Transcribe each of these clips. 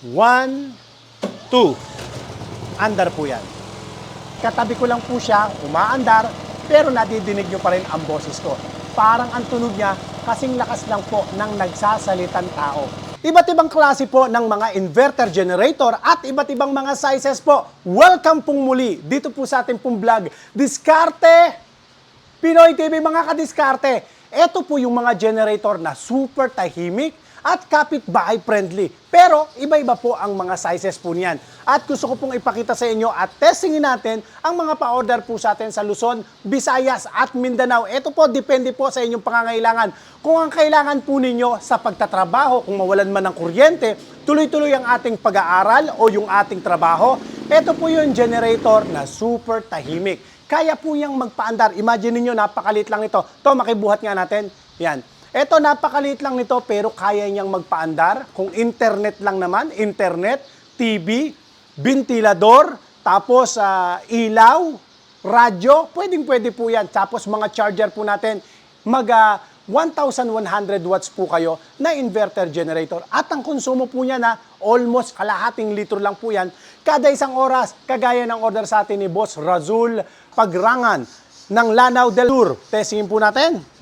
One, two. Andar po yan. Katabi ko lang po siya, umaandar, pero nadidinig nyo pa rin ang boses ko. Parang ang tunog niya, kasing lakas lang po ng nagsasalitang tao. Iba't ibang klase po ng mga inverter generator at iba't ibang mga sizes po. Welcome pong muli dito po sa ating pong vlog. Diskarte Pinoy TV mga kadiskarte, ito po yung mga generator na super tahimik at kapitbahay friendly. Pero iba-iba po ang mga sizes po niyan. At gusto ko pong ipakita sa inyo at testingin natin ang mga pa-order po sa atin sa Luzon, Visayas at Mindanao. Ito po, depende po sa inyong pangangailangan. Kung ang kailangan po ninyo sa pagtatrabaho, kung mawalan man ng kuryente, tuloy-tuloy ang ating pag-aaral o yung ating trabaho, ito po yung generator na super tahimik. Kaya po niyang magpaandar. Imagine niyo napakalit lang nito. To, makibuhat nga natin. Yan. Ito, napakalit lang nito, pero kaya niyang magpaandar. Kung internet lang naman, internet, TV, ventilador, tapos ah, ilaw, radyo, pwedeng pwede po yan. Tapos mga charger po natin, mag ah, 1,100 watts po kayo na inverter generator. At ang konsumo po niya na almost kalahating litro lang po yan kada isang oras. Kagaya ng order sa atin ni Boss Razul Pagrangan ng Lanao del Sur. Testingin po natin.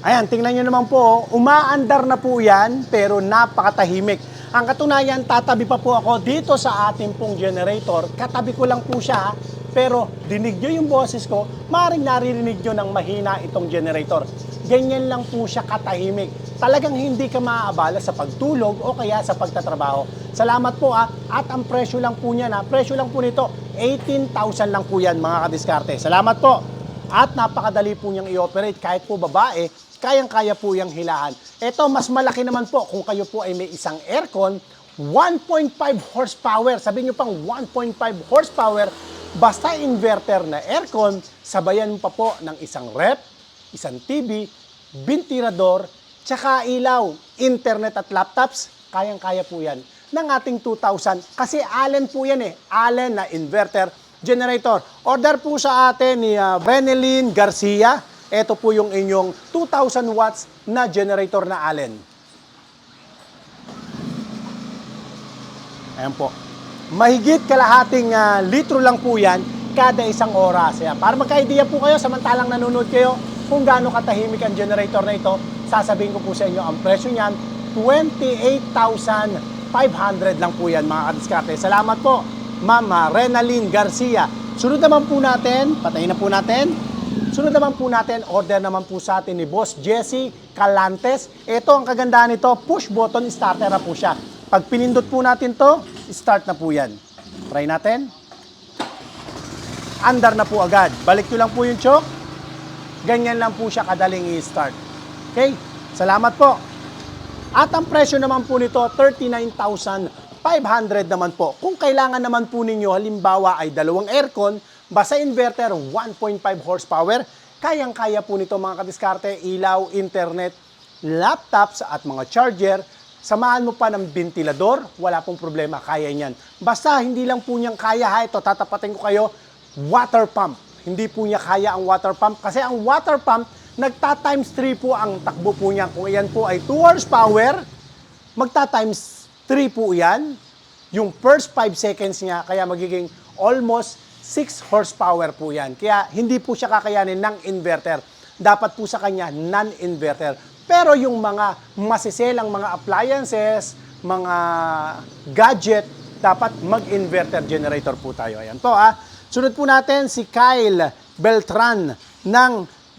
Ayan, tingnan nyo naman po, umaandar na po yan, pero napakatahimik. Ang katunayan, tatabi pa po ako dito sa ating pong generator. Katabi ko lang po siya, pero dinig nyo yung boses ko, maaaring naririnig nyo ng mahina itong generator. Ganyan lang po siya katahimik. Talagang hindi ka maaabala sa pagtulog o kaya sa pagtatrabaho. Salamat po ah. At ang presyo lang po niya na, presyo lang po nito, 18,000 lang po yan mga kadiskarte. Salamat po. At napakadali po niyang i-operate kahit po babae, kayang-kaya po yung hilahan. Ito, mas malaki naman po kung kayo po ay may isang aircon, 1.5 horsepower. Sabihin niyo pang 1.5 horsepower, basta inverter na aircon, sabayan pa po ng isang rep, isang TV, ventilador, tsaka ilaw, internet at laptops, kayang-kaya po yan ng ating 2,000. Kasi Allen po yan eh, Allen na inverter generator. Order po sa atin ni uh, Garcia. Ito po yung inyong 2,000 watts na generator na Allen. Ayan po. Mahigit kalahating ah, litro lang po yan kada isang oras. Ayan. Para magka-idea po kayo, samantalang nanonood kayo kung gaano katahimik ang generator na ito, sasabihin ko po sa inyo ang presyo niyan, 28,500 lang po yan mga kadiskarte. Salamat po, Ma'am ah, Renalyn Garcia. Sunod naman po natin, patayin na po natin. Sunod naman po natin, order naman po sa atin ni Boss Jesse Calantes. Ito ang kagandahan nito, push button starter na po siya. Pag pinindot po natin to, start na po yan. Try natin. Andar na po agad. Balik nyo lang po yung choke. Ganyan lang po siya kadaling i-start. Okay? Salamat po. At ang presyo naman po nito, 39,500 naman po. Kung kailangan naman po ninyo, halimbawa ay dalawang aircon, basta inverter, 1.5 horsepower, kayang-kaya po nito mga kadiskarte, ilaw, internet, laptops at mga charger, samahan mo pa ng ventilador, wala pong problema, kaya niyan. Basta hindi lang po niyang kaya ha, ito tatapatin ko kayo, water pump. Hindi po niya kaya ang water pump kasi ang water pump, nagta times 3 po ang takbo po niya. Kung iyan po ay 2 horsepower, magta times 3 po yan. Yung first 5 seconds niya, kaya magiging almost 6 horsepower po yan. Kaya hindi po siya kakayanin ng inverter. Dapat po sa kanya non-inverter. Pero yung mga masiselang mga appliances, mga gadget, dapat mag-inverter generator po tayo. Ayan po ah. Sunod po natin si Kyle Beltran ng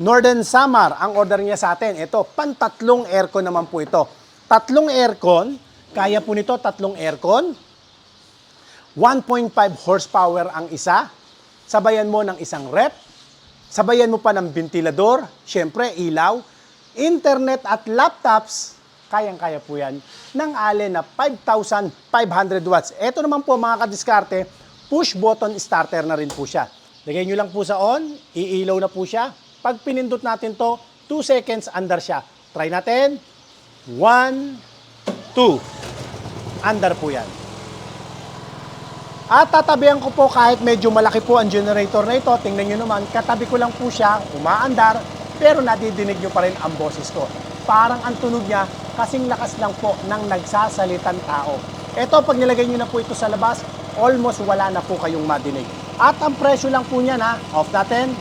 Northern Samar. Ang order niya sa atin, ito, pantatlong aircon naman po ito. Tatlong aircon, kaya po nito tatlong aircon. 1.5 horsepower ang isa. Sabayan mo ng isang rep. Sabayan mo pa ng ventilador, syempre ilaw, internet at laptops, kayang-kaya po yan, ng Allen na 5,500 watts. Ito naman po mga kadiskarte, push button starter na rin po siya. Lagay nyo lang po sa on, iilaw na po siya. Pag pinindot natin to, 2 seconds under siya. Try natin. 1, 2. Under po yan. At tatabihan ko po kahit medyo malaki po ang generator na ito, tingnan nyo naman, katabi ko lang po siya, umaandar, pero nadidinig nyo pa rin ang boses ko. parang ang tunog niya kasing lakas lang po ng nagsasalitang tao. Ito, pag nilagay nyo na po ito sa labas, almost wala na po kayong madinig. At ang presyo lang po niyan ha, off natin.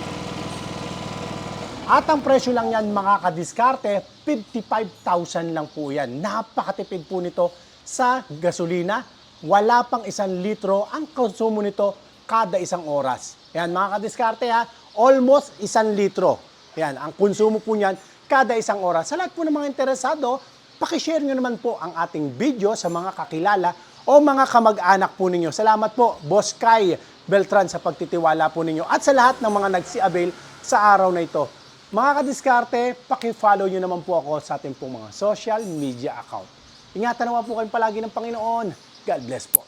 At ang presyo lang yan mga kadiskarte, 55,000 lang po yan. Napakatipid po nito sa gasolina. Wala pang isang litro ang konsumo nito kada isang oras. Yan mga kadiskarte ha, almost isang litro. Yan, ang konsumo po niyan kada isang oras. Sa lahat po ng mga interesado, pakishare nyo naman po ang ating video sa mga kakilala o mga kamag-anak po ninyo. Salamat po, Boss Kai Beltran, sa pagtitiwala po ninyo at sa lahat ng mga nagsi-avail sa araw na ito. Mga kadiskarte, paki-follow nyo naman po ako sa ating pong mga social media account. Ingatan naman po kayong palagi ng Panginoon. God bless po.